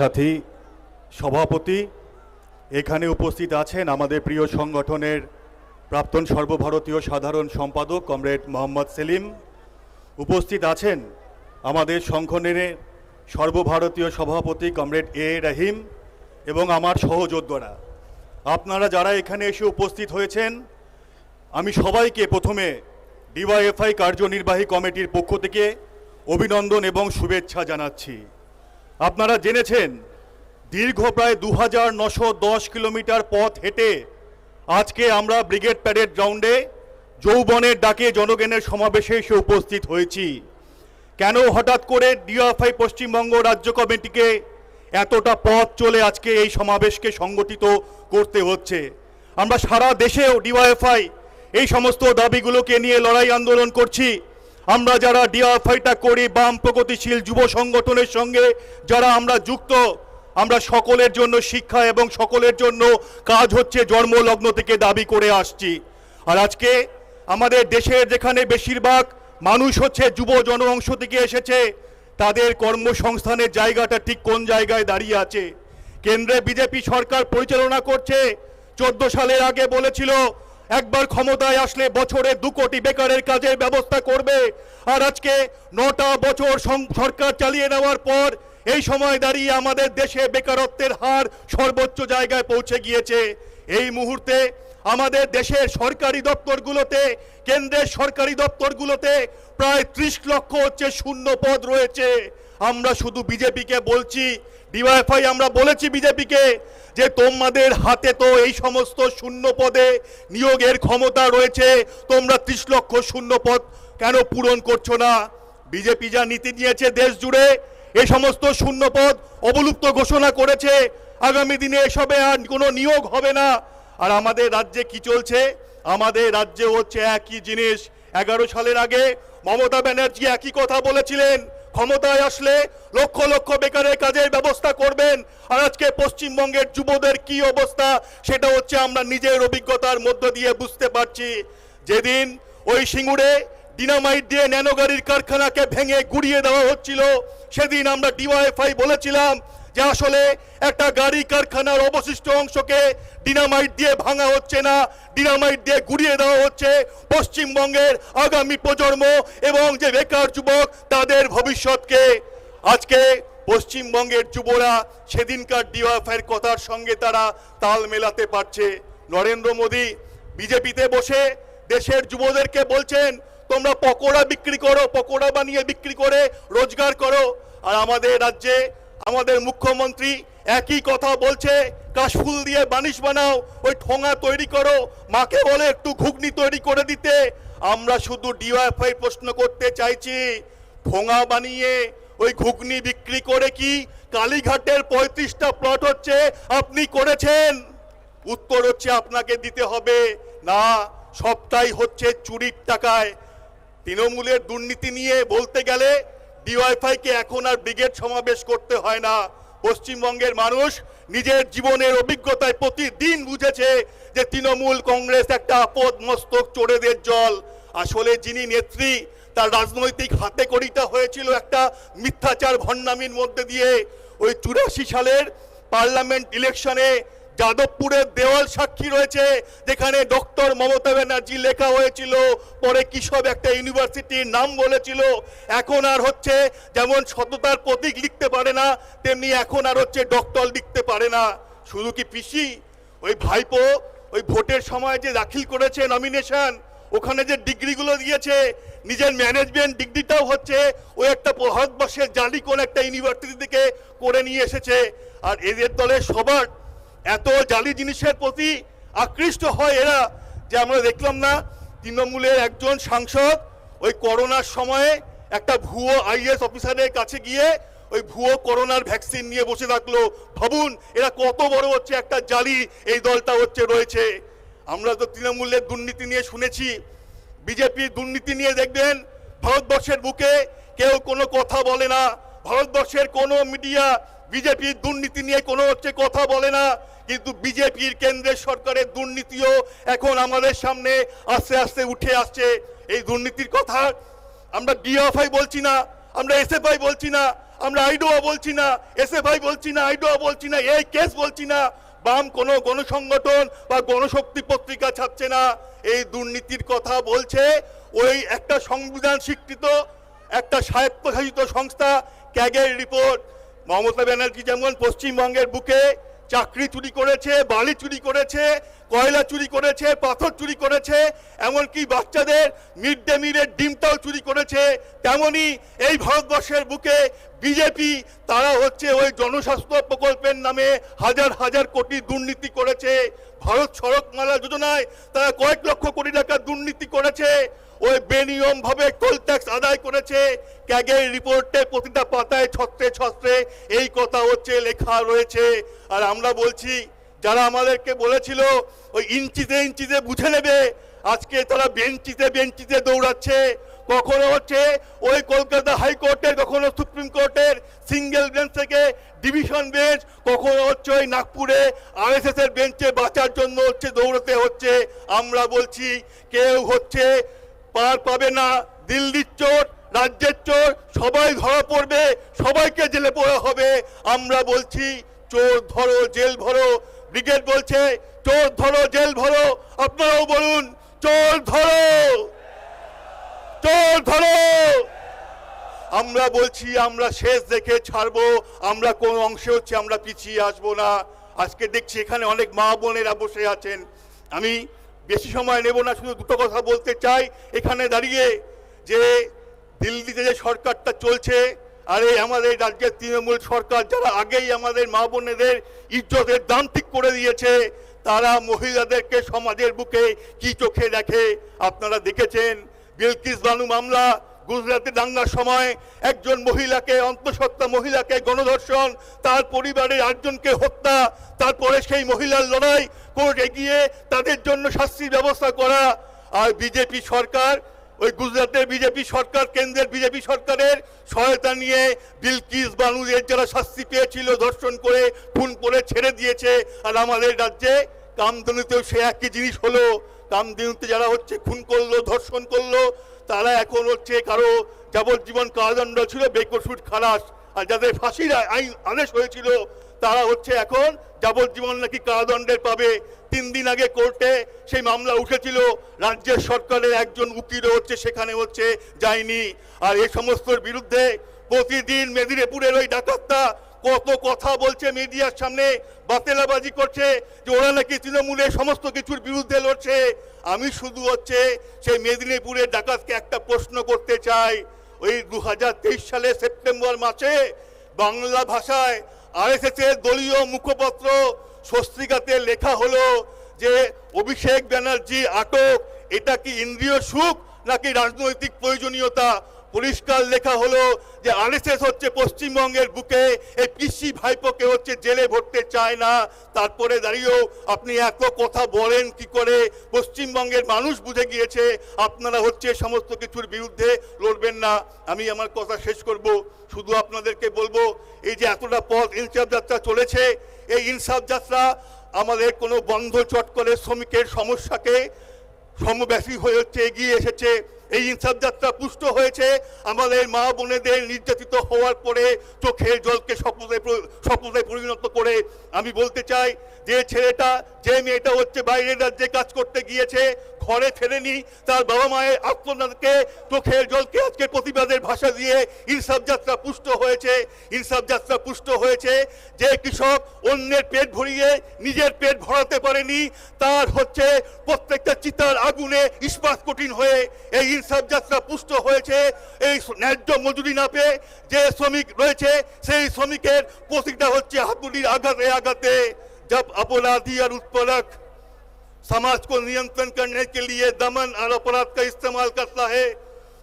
সাথী সভাপতি এখানে উপস্থিত আছেন আমাদের প্রিয় সংগঠনের প্রাক্তন সর্বভারতীয় সাধারণ সম্পাদক কমরেড মোহাম্মদ সেলিম। উপস্থিত আছেন আমাদের সংগঠনের সর্বভারতীয় সভাপতি কমরেড এ রহিম এবং আমার সহযোদ্ধারা। আপনারা যারা এখানে এসে উপস্থিত হয়েছেন, আমি সবাইকে প্রথমে ডিওয়াইএফআই কার্যনির্বাহী কমিটির পক্ষ থেকে অভিনন্দন এবং শুভেচ্ছা জানাচ্ছি। আপনারা জেনেছেন, দীর্ঘ প্রায় দু হাজার নশো দশ কিলোমিটার পথ হেঁটে আজকে আমরা ব্রিগেড প্যারেড গ্রাউন্ডে যৌবনের ডাকে জনগণের সমাবেশে এসে উপস্থিত হয়েছি। কেন হঠাৎ করে ডিওএফআই পশ্চিমবঙ্গ রাজ্য কমিটিকে এতটা পথ চলে আজকে এই সমাবেশকে সংগঠিত করতে হচ্ছে? আমরা সারা দেশেও ডিওএফআই এই সমস্ত দাবিগুলোকে নিয়ে লড়াই আন্দোলন করছি। আমরা যারা ডিওএফআইটা করি, বাম প্রগতিশীল যুব সংগঠনের সঙ্গে যারা আমরা যুক্ত, আমরা সকলের জন্য শিক্ষা এবং সকলের জন্য কাজ হচ্ছে জন্মলগ্ন থেকে দাবি করে আসছি। আর আজকে আমাদের দেশের যেখানে বেশিরভাগ মানুষ হচ্ছে যুব জনঅংশ থেকে এসেছে, তাদের কর্মসংস্থানের জায়গাটা ঠিক কোন জায়গায় দাঁড়িয়ে আছে? কেন্দ্রে বিজেপি সরকার পরিচালনা করছে, চোদ্দ সালের আগে বলেছিল একবার ক্ষমতায় আসলে বছরে দু কোটি বেকারের কাজের ব্যবস্থা করবে। আর আজকে নটা বছর সরকার চালিয়ে নেওয়ার পর এই সময় দাঁড়িয়ে আমাদের দেশে বেকারত্বের হার সর্বোচ্চ জায়গায় পৌঁছে গিয়েছে। এই মুহূর্তে আমাদের দেশের সরকারি দপ্তরগুলোতে, কেন্দ্রের সরকারি দপ্তরগুলোতে প্রায় ত্রিশ লক্ষ হচ্ছে শূন্য পদ রয়েছে। আমরা শুধু বিজেপিকে বলছি, ডিওয়াইফাই আমরা বলেছি বিজেপিকে যে তোমাদের হাতে তো এই সমস্ত শূন্য পদে নিয়োগের ক্ষমতা রয়েছে, তোমরা ত্রিশ লক্ষ শূন্য পদ কেন পূরণ করছ না? বিজেপি যা নীতি নিয়েছে দেশ জুড়ে এই সমস্ত শূন্য পদ অবলুপ্ত ঘোষণা করেছে। আগামী দিনে এসবে আর কোনো নিয়োগ হবে না। আর আমাদের রাজ্যে কি চলছে? আমাদের রাজ্যে হচ্ছে একই জিনিস। এগারো সালের আগে মমতা ব্যানার্জি একই কথা বলেছিলেন। ক্ষমতায় আসলে লক্ষ লক্ষ বেকারের কাজের ব্যবস্থা করবেন। আর আজকে পশ্চিমবঙ্গের যুবদের কি অবস্থা, সেটা হচ্ছে আমরা নিজের অভিজ্ঞতার মধ্য দিয়ে বুঝতে পারছি। যেদিন ওই সিঙ্গুরে ডিনামাইট দিয়ে ন্যানো গাড়ির কারখানাকে ভেঙে গুড়িয়ে দেওয়া হচ্ছিল, সেদিন আমরা ডিওয়াইফাই বলেছিলাম যে আসলে একটা গাড়ি কারখানার অবশিষ্ট অংশকে ডিনামাইট দিয়ে ভাঙা হচ্ছে না। ডিনামাইট দিয়ে গুড়িয়ে দেওয়া হচ্ছে পশ্চিমবঙ্গের আগামী প্রজন্ম এবং যে বেকার যুবক, তাদের ভবিষ্যৎকে। আজকে পশ্চিমবঙ্গের যুবরা সেদিনকার ডিওয়াইফাইয়ের কথার সঙ্গে তারা তাল মেলাতে পারছে। নরেন্দ্র মোদী বিজেপিতে বসে দেশের যুবদেরকে বলছেন, তোমরা পকোড়া বিক্রি করো, পকোড়া বানিয়ে বিক্রি করে রোজগার করো। আর আমাদের রাজ্যে আমাদের মুখ্যমন্ত্রী একই কথা বলছে কাশফুল দিয়ে বানিশ বানাও, ওই ঠোঙা তৈরি করো। মাকে বলে একটু ঘুগনি তৈরি করে দিতে। আমরা শুধু ডিওয়াইফাই প্রশ্ন করতে চাইছি, ঠোঙা বানিয়ে ওই ঘুগনি বিক্রি করে কি কালীঘাটের পঁয়ত্রিশটা প্লট হচ্ছে, আপনি করেছেন? উত্তর হচ্ছে আপনাকে দিতে হবে। না, সবটাই হচ্ছে চুরির টাকায়। তৃণমূলের দুর্নীতি নিয়ে বলতে গেলে ডিওয়াইফাইকে এখন আর ব্রিগেড সমাবেশ করতে হয় না। পশ্চিমবঙ্গের মানুষ নিজের জীবনের অভিজ্ঞতায় প্রতিদিন বুঝেছে যে তৃণমূল কংগ্রেস একটা আপদ মস্তক চোরেদের জল। আসলে যিনি নেত্রী, তার রাজনৈতিক হাতে করিটা হয়েছিল একটা মিথ্যাচার ভণ্ডামির মধ্যে দিয়ে। ওই চুরাশি সালের পার্লামেন্ট ইলেকশনে যাদবপুরের দেওয়াল সাক্ষী রয়েছে, যেখানে ডক্টর মমতা ব্যানার্জি লেখা হয়েছিল, পরে কিসব একটা ইউনিভার্সিটির নাম বলেছিল। এখন আর হচ্ছে যেমন সততার প্রতীক লিখতে পারে না, তেমনি এখন আর হচ্ছে ডক্টর লিখতে পারে না। শুধু কি পিসি? ওই ভাইপো ওই ভোটের সময় যে দাখিল করেছে নমিনেশন ওখানে যে ডিগ্রিগুলো দিয়েছে, নিজের ম্যানেজমেন্ট ডিগ্রিটাও হচ্ছে ওই একটা ভারতবর্ষের জালি কোন একটা ইউনিভার্সিটি থেকে করে নিয়ে এসেছে। আর এদের দলের সবার এত জালি জিনিসের প্রতি আকৃষ্ট হয় এরা যে আমরা দেখলাম না, তৃণমূলের একজন সাংসদ ওই করোনার সময়ে একটা ভুয়ো আইএস অফিসারের কাছে গিয়ে ওই ভুয়ো করোনার ভ্যাকসিন নিয়ে বসে থাকল। ভাবুন, এরা কত বড় হচ্ছে একটা জালি, এই দলটা হচ্ছে রয়েছে। আমরা তো তৃণমূলের দুর্নীতি নিয়ে শুনেছি। বিজেপির দুর্নীতি নিয়ে দেখবেন, ভারতবর্ষের বুকে কেউ কোনো কথা বলে না। ভারতবর্ষের কোনো মিডিয়া বিজেপির দুর্নীতি নিয়ে কোনো হচ্ছে কথা বলে না। কিন্তু বিজেপির কেন্দ্রের সরকারের দুর্নীতিও এখন আমাদের সামনে আস্তে আস্তে উঠে আসছে। এই দুর্নীতির কথা আমরা ডিএফআই বলছি না, আমরা এসএফআই বলছি না, আমরা আইডোয়া বলছি না, এসএফআই বলছি না, আইডোয়া বলছি না, এই কেস বলছি না। বাম কোনো গণসংগঠন বা গণশক্তি পত্রিকা ছাপছে না। এই দুর্নীতির কথা বলছে ওই একটা সংবিধান স্বীকৃত, একটা স্বায়ত্তশাসিত সংস্থা, ক্যাগের রিপোর্ট। মমতা ব্যানার্জি যেমন পশ্চিমবঙ্গের বুকে চাকরি চুরি করেছে, বালি চুরি করেছে, কয়লা চুরি করেছে, পাথর চুরি করেছে, এমনকি বাচ্চাদের মিড ডে মিলের ডিমটাও চুরি করেছে, তেমনি এই ভারতবর্ষের বুকে বিজেপি, তারা হচ্ছে ওই জনস্বাস্থ্য প্রকল্পের নামে হাজার হাজার কোটি দুর্নীতি করেছে। ভারত সড়ক সড়কমালা যোজনায় তারা কয়েক লক্ষ কোটি টাকা দুর্নীতি করেছে। ওই বেনিয়ম ভাবে টোল ট্যাক্স আদায় করেছে। ক্যাগের রিপোর্টে প্রতিটা পাতায় ছত্রে ছত্রে এই কথা হচ্ছে, লেখা রয়েছে। আর আমরা বলছি, যারা আমাদেরকে বলেছিল, ওই ইঞ্চিতে ইঞ্চিতে বুঝে নেবে, আজকে তারা বেঞ্চিতে বেঞ্চিতে দৌড়াচ্ছে। কখনো হচ্ছে ওই কলকাতা হাইকোর্টের, কখনো সুপ্রিম কোর্টের সিঙ্গেল বেঞ্চ থেকে ডিভিশন বেঞ্চ কখনো হচ্ছে ওই নাগপুরে আরএসএস এর বেঞ্চে বাঁচার জন্য হচ্ছে দৌড়তে হচ্ছে। আমরা বলছি, কেউ হচ্ছে পার পাবে না। দিল্লির চোর, রাজ্যের চোর, সবাই ধরা পড়বে, সবাইকে জেলে পড়া হবে। আমরা বলছি, চোর ধরো, জেল ভরো। ব্রিগেড বলছে, চোর ধরো, জেল ভরো। আপনারাও বলুন, চোর ধরো। চোর ধরো। আমরা বলছি, আমরা শেষ দেখে ছাড়বো। আমরা কোন অংশে হচ্ছে আমরা পিছিয়ে আসব না। আজকে দেখছি এখানে অনেক মা বোনেরা বসে আছেন। আমি বেশি সময় নেব না, শুধু দুটো কথা বলতে চাই। এখানে দাঁড়িয়ে যে দিল্লিতে যে সরকারটা চলছে, আর এই আমাদের রাজ্যের তৃণমূল সরকার যারা আগেই আমাদের মা বোনেদের ইজ্জতের দাম ঠিক করে দিয়েছে, তারা মহিলাদেরকে সমাজের বুকে কি চোখে দেখে? আপনারা দেখেছেন বিলকিস বানু মামলা গুজরাটে দাঙ্গার সময় একজন মহিলাকে, অন্তঃসত্ত্বা মহিলাকে গণধর্ষণ, তার পরিবারের আটজনকে হত্যা, তারপরে সেই মহিলার লড়াই, কোর্টে গিয়ে তাদের জন্য শাস্তির ব্যবস্থা করা। আর বিজেপি সরকার, ওই গুজরাটের বিজেপি সরকার, কেন্দ্রের বিজেপি সরকারের সহায়তা নিয়ে বিলকিস বানুদের যারা শাস্তি পেয়েছিল, ধর্ষণ করে, খুন করে ছেড়ে দিয়েছে। আর আমাদের রাজ্যে কামদনুতেও সে একই জিনিস হলো। কামদনুতে যারা হচ্ছে, খুন করল, ধর্ষণ করল, তারা এখন হচ্ছে কারও যাবজ্জীবন কারাদণ্ড ছিল বেকসুট খালাস, আর যাদের ফাঁসির আইন আদেশ হয়েছিল, তারা হচ্ছে এখন যাবজ্জীবন নাকি কারাদণ্ডের পাবে। তিন দিন আগে কোর্টে সেই মামলা উঠেছিল, রাজ্যের সরকারের একজন উকিলও হচ্ছে সেখানে হচ্ছে যায়নি। আর এই সমস্তর বিরুদ্ধে প্রতিদিন মেদিনীপুরের ওই ডাকাতটা কত কথা বলছে মিডিয়ার সামনে, বাতেলাবাজি করছে, যে ওরা নাকি তৃণমূলের সমস্ত কিছুর বিরুদ্ধে লড়ছে। আমি শুধু হচ্ছে সেই মেদিনীপুরের ডাকাতকে একটা প্রশ্ন করতে চাই। ওই দু সালে সেপ্টেম্বর মাসে বাংলা ভাষায় আরএসএস এর দলীয় মুখপত্র স্বস্তিকাতে লেখা হলো যে, অভিষেক ব্যানার্জি আটক, এটা কি ইন্দ্রিয় সুখ নাকি রাজনৈতিক প্রয়োজনীয়তা? পরিষ্কার লেখা হলো যে আরএসএস হচ্ছে পশ্চিমবঙ্গের বুকে, এই পিসি ভাইপোকে হচ্ছে জেলে ভরতে চায় না। তারপরে দাঁড়িয়েও আপনি এত কথা বলেন কি করে? পশ্চিমবঙ্গের মানুষ বুঝে গিয়েছে, আপনারা হচ্ছে সমস্ত কিছুর বিরুদ্ধে লড়বেন না। আমি আমার কথা শেষ করব। শুধু আপনাদেরকে বলব, এই যে এতটা পথ ইনসাফ যাত্রা চলেছে, এই ইনসাফ যাত্রা আমাদের কোনো বন্ধ চট করে শ্রমিকের সমস্যাকে সমব্যাপী হয়ে হচ্ছে, এগিয়ে এসেছে। এই ইনসাফ যাত্রা পুষ্ট হয়েছে। আমাদের মা বোনেদের নির্যাতিত হওয়ার পরে চোখের জলকে স্বপ্নে প- স্বপ্নে পরিণত করে আমি বলতে চাই, যে ছেলেটা, যে মেয়েটা হচ্ছে বাইরের রাজ্যে কাজ করতে গিয়েছে ঘরে ফেরেনি তার বাবা মায়ের আত্মনাদকে চোখের জলকে আজকে প্রতিবাদের ভাষা দিয়ে ইনসাফ যাত্রা পুষ্ট হয়েছে, ইনসাফ যাত্রা পুষ্ট হয়েছে। যে কৃষক অন্যের পেট ভরিয়ে নিজের পেট ভরাতে পারেনি, তার হচ্ছে প্রত্যেকটা চিতার আগুনে ইস্পাত কঠিন হয়ে এই ইনসাফ যাত্রা পুষ্ট হয়েছে। এই ন্যায্য মজুরি না পেয়ে যে শ্রমিক রয়েছে, সেই শ্রমিকের প্রতিটা হচ্ছে হাতুড়ির আঘাতে আঘাতে। জব আপনা আর উৎপলক समाज को नियंत्रण करने के लिए दमन और अपराध का इस्तेमाल करता है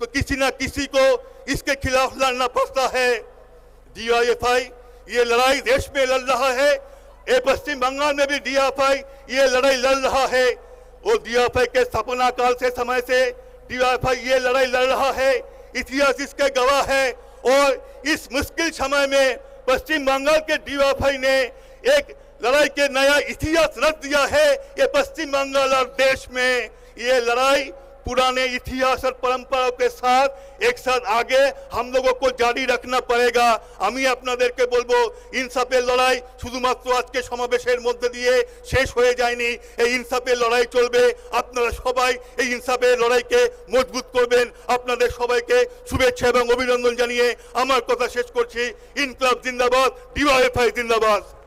तो किसी ना किसी को इसके खिलाफ लड़ना पड़ता है। डीआईएफआई ये लड़ाई देश में लड़ रहा है, ये पश्चिम बंगाल में भी डीआईएफआई ये लड़ाई लड़ रहा है। वो डीआईएफआई के स्थापना काल से समय से डीआईएफआई ये लड़ाई लड़ रहा है, इतिहास इसके गवाह है। और इस मुश्किल समय में पश्चिम बंगाल के डीआईएफआई ने एक लड़ाई के नया इतिहास रच दिया है ये पश्चिम बंगाल और देश में ये लड़ाई पुराने इतिहास और परंपराओं के साथ एक साथ आगे हम लोगों को जारी रखना पड़ेगा আমি আপনাদেরকে বলবো ইনসাফের লড়াই শুধুমাত্র আজকে সমাবেশের মধ্যে দিয়ে শেষ হয়ে যায়নি এই ইনসাফের লড়াই চলবে আপনারা সবাই এই ইনসাফের লড়াইকে মজবুত করবেন আপনাদের সবাইকে শুভেচ্ছা এবং অভিনন্দন জানিয়ে আমার কথা শেষ করছি ইনকলাব জিন্দাবাদ ডিওয়াইফআই জিন্দাবাদ